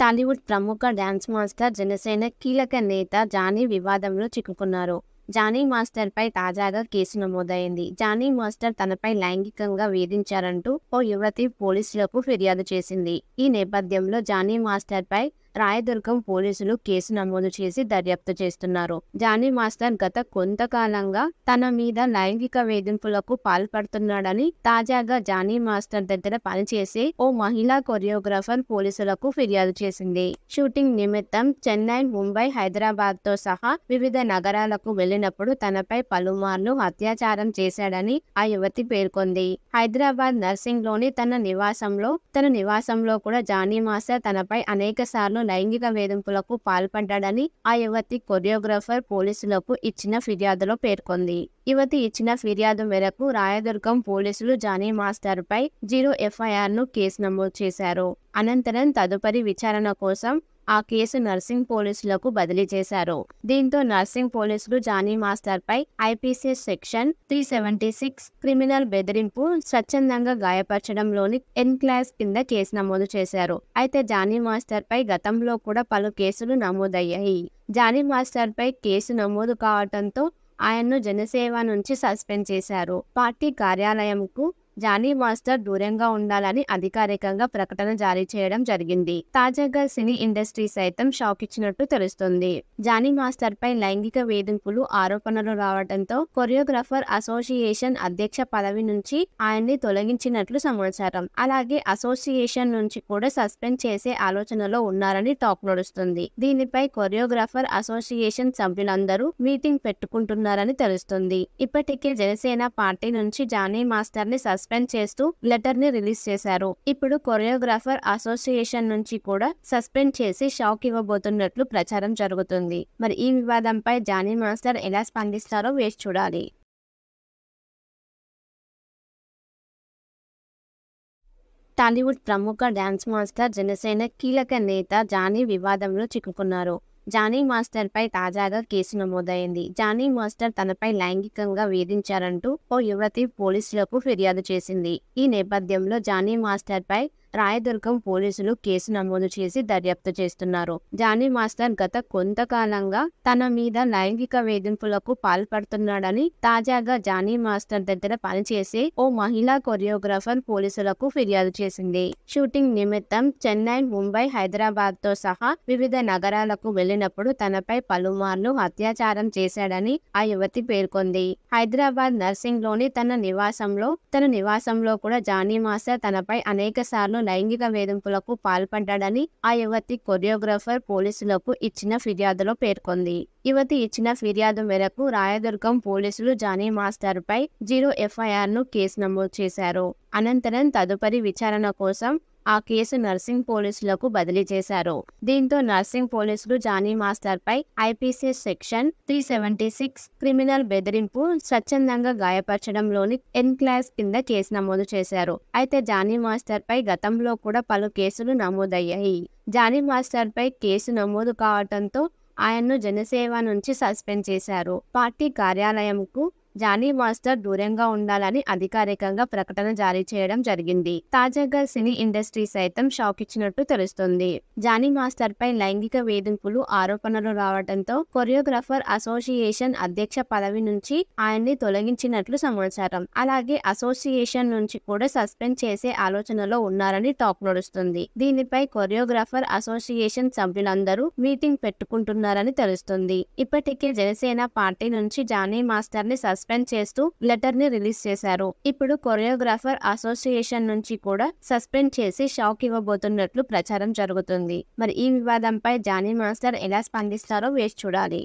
టాలీవుడ్ ప్రముఖ dance master, Janasena కీలక నేత జానీ వివాదంలో చిక్కుకున్నారు. జానీ మాస్టర్పై తాజాగా కేసు నమోదైంది. జానీ మాస్టర్ తనపై లైంగికంగా వేధించారంటూ ఓ యువతి పోలీసులకు ఫిర్యాదు చేసింది. ఈ నేపథ్యంలో జానీ మాస్టర్పై రాయదుర్గం పోలీసులు కేసు నమోదు చేసి దర్యాప్తు చేస్తున్నారు. జానీ మాస్టర్ గత కొంతకాలంగా తన మీద లైంగిక వేధింపులకు పాల్పడుతున్నాడని తాజాగా జానీ మాస్టర్ దగ్గర పనిచేసే ఓ మహిళా కొరియోగ్రాఫర్ పోలీసులకు ఫిర్యాదు చేసింది. షూటింగ్ నిమిత్తం చెన్నై, ముంబై, హైదరాబాద్తో సహా వివిధ నగరాలకు వెళ్ళినప్పుడు తనపై పలుమార్లు అత్యాచారం చేశాడని ఆ యువతి పేర్కొంది. హైదరాబాద్ నర్సింగ్లోని తన నివాసంలో తన నివాసంలో కూడా జానీ మాస్టర్ తనపై అనేక సార్లు లైంగిక వేధింపులకు పాల్పడ్డాడని ఆ యువతి కొరియోగ్రాఫర్ పోలీసులకు ఇచ్చిన ఫిర్యాదులో పేర్కొంది. యువతి ఇచ్చిన ఫిర్యాదు మేరకు రాయదుర్గం పోలీసులు జానీ మాస్టర్ పై జీరో ఎఫ్ఐఆర్ను కేసు నమోదు చేశారు. అనంతరం తదుపరి విచారణ కోసం ఆ కేసు నర్సింగ్ పోలీసులకు బదిలీ చేశారు. దీంతో నర్సింగ్ పోలీసులు Johnny మాస్టర్పై IPC section three seventy six criminal బెదిరింపు, స్వచ్ఛందంగా గాయపర్చడంలోని ఎన్క్లాస్ కింద కేసు నమోదు చేశారు. అయితే జానీ మాస్టర్పై గతంలో కూడా పలు కేసులు నమోదయ్యాయి. జానీ మాస్టర్పై కేసు నమోదు కావడంతో ఆయన్ను జనసేవ నుంచి సస్పెండ్ చేశారు. పార్టీ కార్యాలయంకు జానీ మాస్టర్ దూరంగా ఉండాలని అధికారికంగా ప్రకటన జారీ చేయడం జరిగింది. తాజాగా సినీ ఇండస్ట్రీ సైతం షాక్ ఇచ్చినట్టు తెలుస్తుంది జానీ మాస్టర్పై లైంగిక వేధింపులు ఆరోపణలు రావడంతో కొరియోగ్రాఫర్ అసోసియేషన్ అధ్యక్ష పదవి నుంచి ఆయన్ని తొలగించినట్లు సమాచారం. అలాగే అసోసియేషన్ నుంచి కూడా సస్పెండ్ చేసే ఆలోచనలో ఉన్నారని టాక్ నడుస్తుంది. దీనిపై కొరియోగ్రాఫర్ అసోసియేషన్ సభ్యులందరూ మీటింగ్ పెట్టుకుంటున్నారని తెలుస్తుంది. ఇప్పటికే జనసేన పార్టీ నుంచి జానీ మాస్టర్ని సస్పెండ్ చేస్తూ లెటర్ని రిలీజ్ చేశారు. ఇప్పుడు కొరియోగ్రాఫర్ అసోసియేషన్ నుంచి కూడా సస్పెండ్ చేసి షాక్ ఇవ్వబోతున్నట్లు ప్రచారం జరుగుతుంది. మరి ఈ వివాదంపై జానీ మాస్టర్ ఎలా స్పందిస్తారో వేచి చూడాలి. టాలీవుడ్ ప్రముఖ డాన్స్ మాస్టర్, జనసేన కీలక నేత జానీ వివాదంలో చిక్కుకున్నారు. జానీ మాస్టర్పై తాజాగా కేసు నమోదైంది. జానీ మాస్టర్ తనపై లైంగికంగా వేధించారంటూ ఓ యువతి పోలీసులకు ఫిర్యాదు చేసింది. ఈ నేపథ్యంలో జానీ మాస్టర్పై రాయదుర్గం పోలీసులు కేసు నమోదు చేసి దర్యాప్తు చేస్తున్నారు. జానీ మాస్టర్ గత కొంతకాలంగా తన మీద లైంగిక వేధింపులకు పాల్పడుతున్నాడని తాజాగా జానీ మాస్టర్ దగ్గర పనిచేసే ఓ మహిళా కొరియోగ్రాఫర్ పోలీసులకు ఫిర్యాదు చేసింది. షూటింగ్ నిమిత్తం చెన్నై, ముంబై, హైదరాబాద్తో సహా వివిధ నగరాలకు వెళ్ళినప్పుడు తనపై పలుమార్లు అత్యాచారం చేశాడని ఆ యువతి పేర్కొంది. హైదరాబాద్ నర్సింగ్లోని తన నివాసంలో తన నివాసంలో కూడా జానీ మాస్టర్ తనపై అనేక సార్లు లైంగిక వేధింపులకు పాల్పడ్డాడని ఆ యువతి కొరియోగ్రాఫర్ పోలీసులకు ఇచ్చిన ఫిర్యాదులో పేర్కొంది. యువతి ఇచ్చిన ఫిర్యాదు మేరకు రాయదుర్గం పోలీసులు జానీ మాస్టర్ పై జీరో ఎఫ్ఐఆర్ను కేసు నమోదు చేశారు. అనంతరం తదుపరి విచారణ కోసం ఆ కేసు నర్సింగ్ పోలీసులకు బదిలీ చేశారు. దీంతో నర్సింగ్ పోలీసులు Johnny మాస్టర్పై IPC section three seventy six criminal బెదిరింపు, స్వచ్ఛందంగా గాయపర్చడంలోని ఎన్క్లాస్ కింద కేసు నమోదు చేశారు. అయితే జానీ మాస్టర్పై గతంలో కూడా పలు కేసులు నమోదయ్యాయి. జానీ మాస్టర్పై కేసు నమోదు కావడంతో ఆయన్ను జనసేవ నుంచి సస్పెండ్ చేశారు. పార్టీ కార్యాలయంకు జానీ మాస్టర్ దూరంగా ఉండాలని అధికారికంగా ప్రకటన జారీ చేయడం జరిగింది. తాజాగా సినీ ఇండస్ట్రీ సైతం షాక్ ఇచ్చినట్టు తెలుస్తుంది. జానీ మాస్టర్పై లైంగిక వేధింపులు ఆరోపణలు రావడంతో కొరియోగ్రాఫర్ అసోసియేషన్ అధ్యక్ష పదవి నుంచి ఆయన్ని తొలగించినట్లు సమాచారం. అలాగే అసోసియేషన్ నుంచి కూడా సస్పెండ్ చేసే ఆలోచనలో ఉన్నారని టాక్ నడుస్తుంది. దీనిపై కొరియోగ్రాఫర్ అసోసియేషన్ సభ్యులందరూ మీటింగ్ పెట్టుకుంటున్నారని తెలుస్తుంది. ఇప్పటికే జనసేన పార్టీ నుంచి జానీ మాస్టర్ని సస్పెండ్ చేస్తూ లెటర్ని రిలీజ్ చేశారు. ఇప్పుడు కొరియోగ్రాఫర్ అసోసియేషన్ నుంచి కూడా సస్పెండ్ చేసి షాక్ ఇవ్వబోతున్నట్లు ప్రచారం జరుగుతుంది. మరి ఈ వివాదంపై జానీ మాస్టర్ ఎలా స్పందిస్తారో వేచి చూడాలి.